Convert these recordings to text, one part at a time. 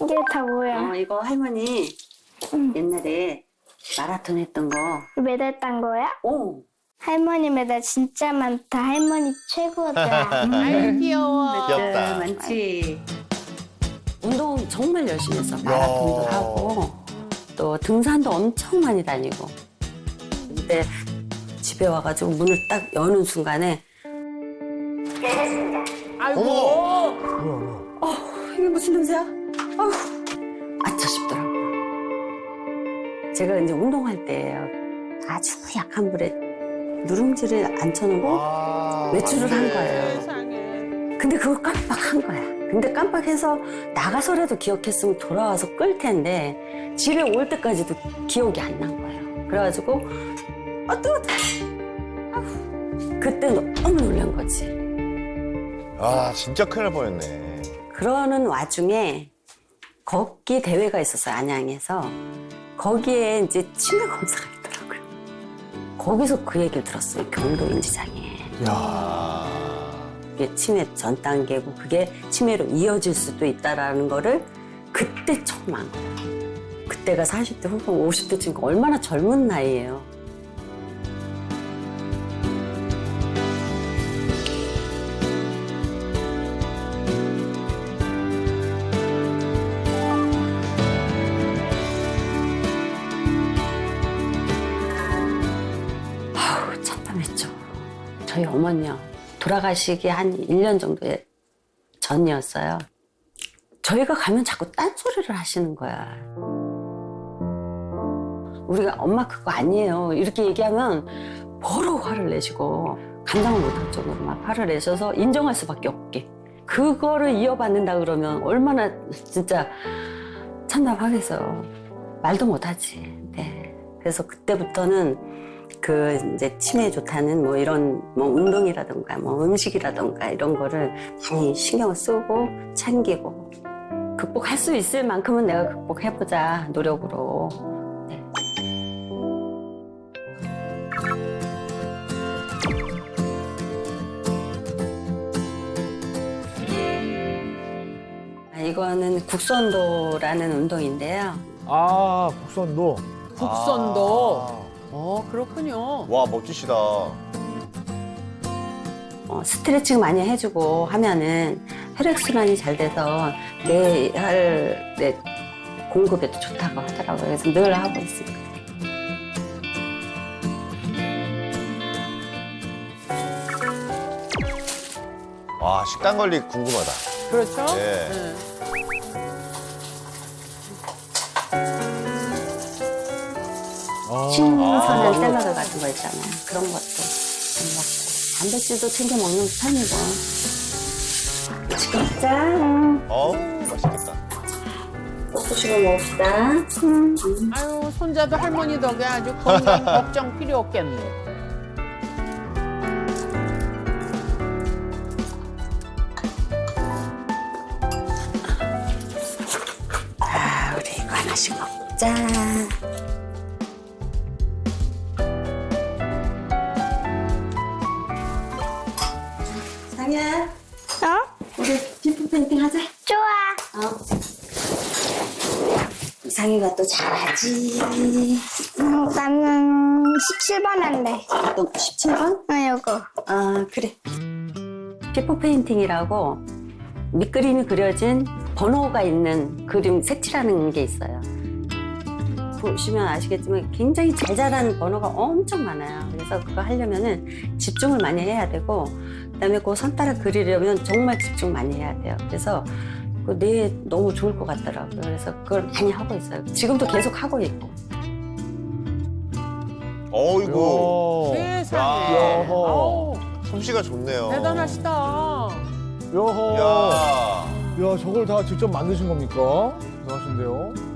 이게 다 뭐야? 어, 이거 할머니 응. 옛날에 마라톤 했던 거. 메달 딴 거야? 오, 할머니 메달 진짜 많다. 할머니 최고다. 아유 귀여워. 귀엽다. 많지. 운동 정말 열심히 했어. 마라톤도 야. 하고 또 등산도 엄청 많이 다니고. 근데 집에 와가지고 문을 딱 여는 순간에 아이고. 어머. 어, 이게 무슨 냄새야? 아우, 아차 싶더라고요. 제가 이제 운동할 때 아주 약한 불에 누룽지를 앉혀놓고 아, 외출을 한. 거예요. 근데 그걸 깜빡한 거야. 근데 깜빡해서 나가서라도 기억했으면 돌아와서 끌 텐데 집에 올 때까지도 기억이 안 난 거예요. 그래가지고 아 뜨거 뜨거. 아우. 그때 너무 놀란 거지. 아, 진짜 큰일 날 뻔했네. 그러는 와중에 걷기 대회가 있었어요 안양에서 거기에 이제 치매 검사가 있더라고요. 거기서 그 얘기를 들었어요 경도 인지장애. 야. 그게 치매 전 단계고 그게 치매로 이어질 수도 있다라는 거를 그때 처음 안 거예요. 그때가 40대 후반 50대쯤 얼마나 젊은 나이예요. 저희 어머니요. 돌아가시기 한 1년 정도 전이었어요. 저희가 가면 자꾸 딴소리를 하시는 거야. 우리가 엄마 그거 아니에요. 이렇게 얘기하면 뭐로 화를 내시고 감당을 못할 정도로 막 화를 내셔서 인정할 수밖에 없게. 그거를 이어받는다 그러면 얼마나 진짜 참담하겠어요. 말도 못하지. 네. 그래서 그때부터는 그 이제 치매에 좋다는 뭐 이런 뭐 운동이라던가 뭐 음식이라던가 이런 거를 많이 신경을 쓰고 챙기고 극복할 수 있을 만큼은 내가 극복해보자 노력으로 네. 아, 이거는 국선도라는 운동인데요. 아, 국선도. 국선도. 아. 어 그렇군요. 와, 멋지시다. 어, 스트레칭 많이 해주고 하면은 혈액순환이 잘 돼서 뇌혈 내 공급에도 좋다고 하더라고요. 그래서 늘 하고 있습니다. 와, 식단 관리 궁금하다. 그렇죠? 예. 네. 신선한 아. 샐러드 같은 거 있잖아요. 그런 것도 좀 먹고 단백질도 챙겨 먹는 편이고. 지금 짠 어, 맛있겠다. 먹고 먹읍시다. 아유 손자도 할머니 덕에 아주 건강 걱정 필요 없겠네. 아, 우리 이거 하나씩 먹자. 상이야, 어? 우리 피부 페인팅 하자. 좋아. 어. 상이가 또 잘하지. 음, 나는 17번 할래. 또 17번? 어, 요거. 아, 그래. 피부 페인팅이라고 밑그림이 그려진 번호가 있는 그림 색칠하는 게 있어요. 보시면 아시겠지만 굉장히 잘 자란 번호가 엄청 많아요. 그래서 그거 하려면은 집중을 많이 해야 되고, 그다음에 그 선따라 그리려면 정말 집중 많이 해야 돼요. 그래서 그 뇌에 너무 좋을 것 같더라고요. 그래서 그걸 많이 하고 있어요. 지금도 계속 하고 있고. 어이구. 세상에. 야. 아우, 솜씨가 좋네요. 대단하시다. 여호. 야. 야, 저걸 다 직접 만드신 겁니까? 대단하신데요.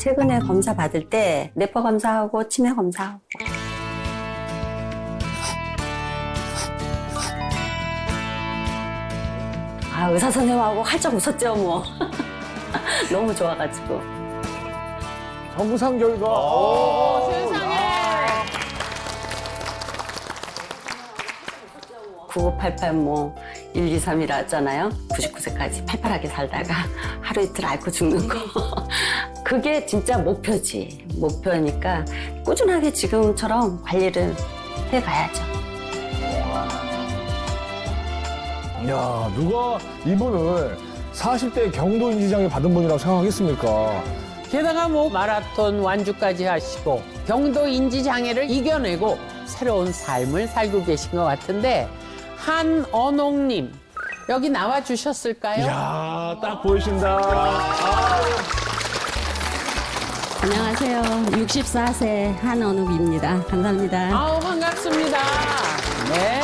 최근에 검사 받을 때 뇌파 검사하고 치매 검사하고 아 의사 선생님하고 활짝 웃었죠 뭐 너무 좋아가지고 정상 결과. 어. 세상에. 9988 뭐 123이라 했잖아요. 99세까지 팔팔하게 살다가 하루 이틀 앓고 죽는 거. 그게 진짜 목표지. 목표니까 꾸준하게 지금처럼 관리를 해가야죠. 야 누가 이분을 40대 경도 인지장애 받은 분이라고 생각하겠습니까? 게다가 뭐 마라톤 완주까지 하시고 경도 인지 장애를 이겨내고 새로운 삶을 살고 계신 것 같은데 한언옥님 여기 나와 주셨을까요? 이야 딱 보이신다. 안녕하세요. 64세 한언욱입니다. 감사합니다. 아우 반갑습니다. 네.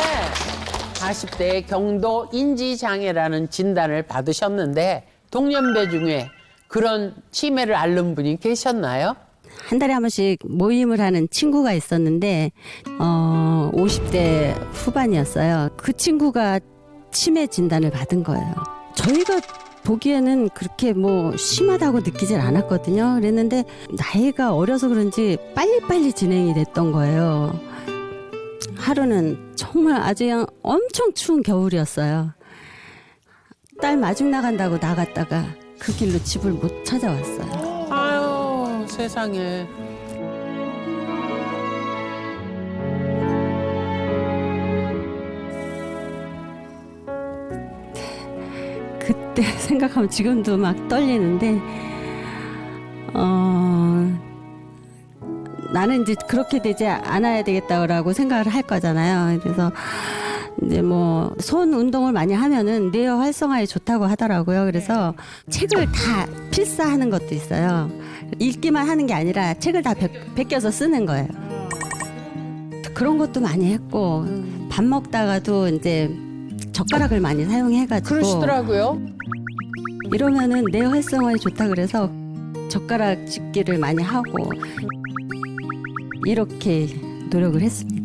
40대 경도 인지 장애라는 진단을 받으셨는데 동년배 중에 그런 치매를 앓는 분이 계셨나요? 한 달에 한 번씩 모임을 하는 친구가 있었는데, 어, 50대 후반이었어요. 그 친구가 치매 진단을 받은 거예요. 저희가 보기에는 그렇게 뭐 심하다고 느끼질 않았거든요. 그랬는데 나이가 어려서 그런지 빨리빨리 진행이 됐던 거예요. 하루는 정말 아주 그냥 엄청 추운 겨울이었어요. 딸 마중 나간다고 나갔다가 그 길로 집을 못 찾아왔어요. 아유 세상에. 그때 생각하면 지금도 막 떨리는데 어 나는 이제 그렇게 되지 않아야 되겠다고 생각을 할 거잖아요. 그래서 이제 뭐 손 운동을 많이 하면은 뇌어 활성화에 좋다고 하더라고요. 그래서 책을 다 필사하는 것도 있어요. 읽기만 하는 게 아니라 책을 다 베, 베껴서 쓰는 거예요. 그런 것도 많이 했고 밥 먹다가도 이제 젓가락을 많이 사용해가지고 그러시더라고요. 이러면은 뇌 활성화에 좋다 그래서 젓가락 집기를 많이 하고 이렇게 노력을 했습니다.